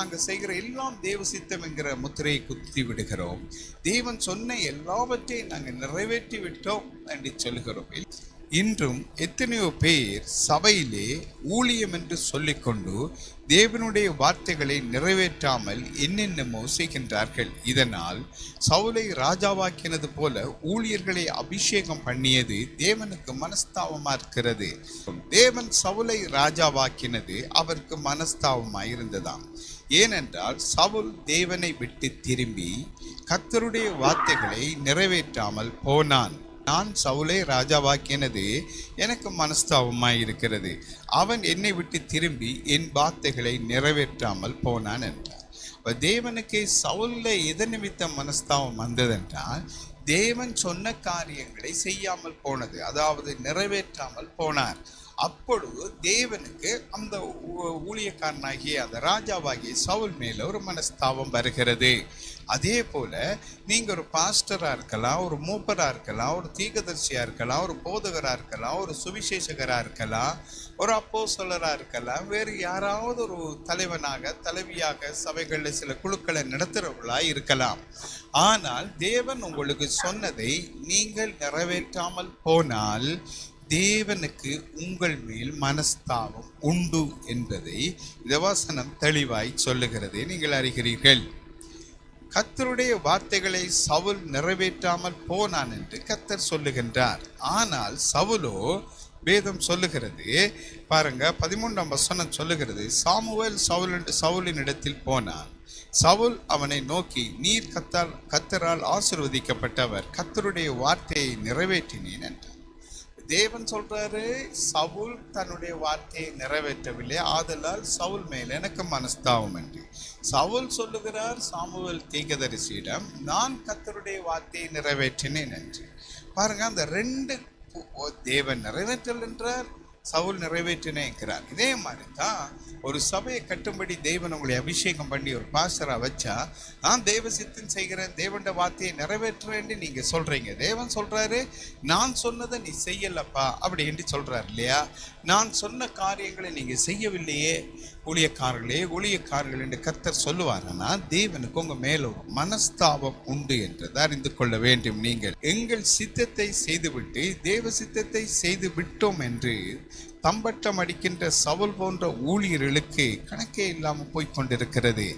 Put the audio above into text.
நாங்கள் செய்கிற எல்லாம் தேவ சித்தம் என்கிற முத்திரையை குத்தி விடுகிறோம். தேவன் சொன்ன எல்லாவற்றையும் நாங்கள் நிறைவேற்றி விட்டோம் என்று சொல்கிறோம் இன்றும் எத்தனையோ பேர் சபையிலே ஊழியம் என்று சொல்லிக்கொண்டு தேவனுடைய வார்த்தைகளை நிறைவேற்றாமல் என்னென்னமோ செய்கின்றார்கள். இதனால் சவுலை ராஜாவாக்கினது போல ஊழியர்களை அபிஷேகம் பண்ணியது தேவனுக்கு மனஸ்தாபமாக இருக்கிறது. தேவன் சவுலை ராஜாவாக்கினது அவருக்கு மனஸ்தாபமாக இருந்ததாம் ஏனென்றால் சவுல் தேவனை விட்டு திரும்பி கர்த்தருடைய வார்த்தைகளை நிறைவேற்றாமல் போனான். நான் சவுலை ராஜாவாக்கினது எனக்கு மனஸ்தாபமாய் இருக்கிறது அவன் என்னை விட்டு திரும்பி என் வார்த்தைகளை நிறைவேற்றாமல் போனான் என்றார். இப்போ தேவனுக்கு சவுலில் எத நிமித்தம் மனஸ்தாபம் வந்ததென்றால் தேவன் சொன்ன காரியங்களை செய்யாமல் போனது அதாவது நிறைவேற்றாமல் போனார். அப்பொழுது தேவனுக்கு அந்த ஊ- ஊழியக்காரனாகிய அந்த ராஜாவாகிய சவுல் மேல ஒரு மனஸ்தாபம் வருகிறது. அதே போல நீங்க ஒரு பாஸ்டரா இருக்கலாம் ஒரு மூப்பரா இருக்கலாம் ஒரு தீர்க்கதரிசியா இருக்கலாம் ஒரு போதகரா இருக்கலாம் ஒரு சுவிசேஷகரா இருக்கலாம் ஒரு அப்போ சொல்லராக இருக்கலாம் வேறு யாராவது ஒரு தலைவனாக தலைவியாக சபைகளில் சில குழுக்களை நடத்துறவர்களா இருக்கலாம். ஆனால் தேவன் உங்களுக்கு சொன்னதை நீங்கள் நிறைவேற்றாமல் போனால் தேவனுக்கு உங்கள் மேல் மனஸ்தாபம் உண்டு என்பதை இந்த தெளிவாய் சொல்லுகிறது நீங்கள் அறிகிறீர்கள். கத்தருடைய வார்த்தைகளை சவுல் நிறைவேற்றாமல் போனான் என்று கத்தர் சொல்லுகின்றார். ஆனால் சவுலோ வேதம் சொல்லுகிறது பாருங்க பதிமூன்றாம் வசனம் சொல்லுகிறது சாமுவேல் சவுல் சவுலின் இடத்தில் போனான். சவுல் அவனை நோக்கி நீர் கத்தால் கத்தரால் ஆசிர்வதிக்கப்பட்டவர். கத்தருடைய வார்த்தையை நிறைவேற்றினேன் என்றார். தேவன் சொல்றாரு சவுல் தன்னுடைய வார்த்தையை நிறைவேற்றவில்லை. ஆதலால் சவுல் மேல் எனக்கு மனஸ்தாபம் என்று. சவுல் சொல்லுகிறார் சாமுவல் தீகதரிசியிடம் நான் கத்தருடைய வார்த்தையை நிறைவேற்றினேன் என்று. பாருங்க அந்த ரெண்டு ஓ, தேவன் நிறைவேற்றல் என்றார் சவுல் நிறைவேற்றினேங்கிறார் இதே மாதிரி தான் ஒரு சபையை கட்டும்படி தேவன் உங்களை அபிஷேகம் பண்ணி ஒரு பாஸ்டராக வச்சா நான் தெய்வ சித்தம் செய்கிறேன் தேவண்ட வார்த்தையை நிறைவேற்றுறேன்னு நீங்கள் சொல்கிறீங்க தேவன் சொல்கிறாரு நான் சொன்னதை நீ செய்யலப்பா அப்படி என்று சொல்றாரு இல்லையா? நான் சொன்ன காரியங்களை நீங்கள் செய்யவில்லையே ஊழியக்காரர்களே ஊழியக்காரர்கள் என்று கர்த்தர் சொல்லுவாருன்னா தேவனுக்கு உங்கள் மேல ஒரு மனஸ்தாபம் உண்டு என்று அறிந்து கொள்ள வேண்டும் நீங்கள். எங்கள் சித்தத்தை செய்துவிட்டு தேவ சித்தத்தை செய்து விட்டோம் என்று தம்பட்டம் அடிக்கின்ற சவுல் போன்ற ஊழியர்களுக்கு கணக்கே இல்லாமல் போய்க் கொண்டிருக்கிறது.